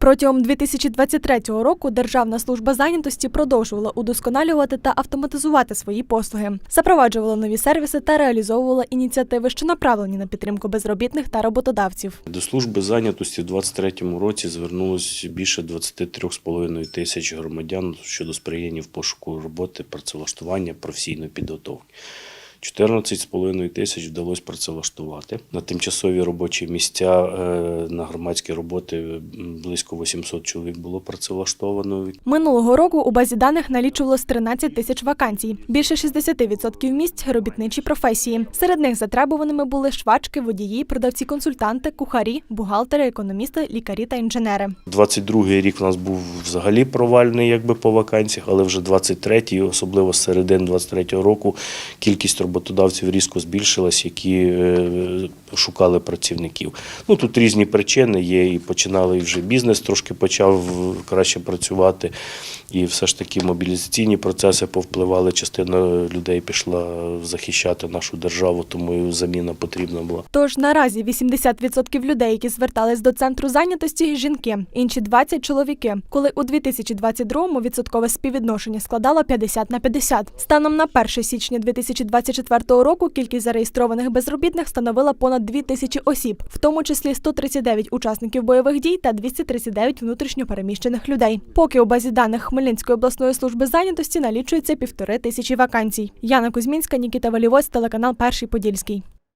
Протягом 2023 року Державна служба зайнятості продовжувала удосконалювати та автоматизувати свої послуги, запроваджувала нові сервіси та реалізовувала ініціативи, що направлені на підтримку безробітних та роботодавців. До служби зайнятості в 2023 році звернулось більше 23,5 тисяч громадян щодо сприяння в пошуку роботи, працевлаштування, професійної підготовки. 14,5 тисяч вдалося працевлаштувати. На тимчасові робочі місця е, на громадські роботи близько 800 чоловік було працевлаштовано. Минулого року у базі даних налічувалось 13 тисяч вакансій. Більше 60% місць робітничі професії. Серед них затребуваними були швачки, водії, продавці-консультанти, кухарі, бухгалтери, економісти, лікарі та інженери. 22-й рік у нас був взагалі провальний якби по вакансіях, але вже 23-й, особливо з середини 23-го року, кількість роботодавців різко збільшилась, які е, шукали працівників. Ну тут різні причини є, і починали і вже бізнес трошки почав краще працювати, і все ж таки мобілізаційні процеси повпливали. Частина людей пішла захищати нашу державу, тому і заміна потрібна була. Тож наразі 80% людей, які звертались до центру зайнятості, жінки, інші 20 – чоловіки. Коли у 2022-му відсоткове співвідношення складало 50 на 50. Станом на 1 січня 2024 року кількість зареєстрованих безробітних становила понад 2 тисячі осіб, в тому числі 139 учасників бойових дій та 239 внутрішньопереміщених людей. Поки у базі даних Хмельницької обласної служби зайнятості налічується півтори тисячі вакансій. Яна Кузьмінська, Нікіта Валівоць, телеканал Перший Подільський.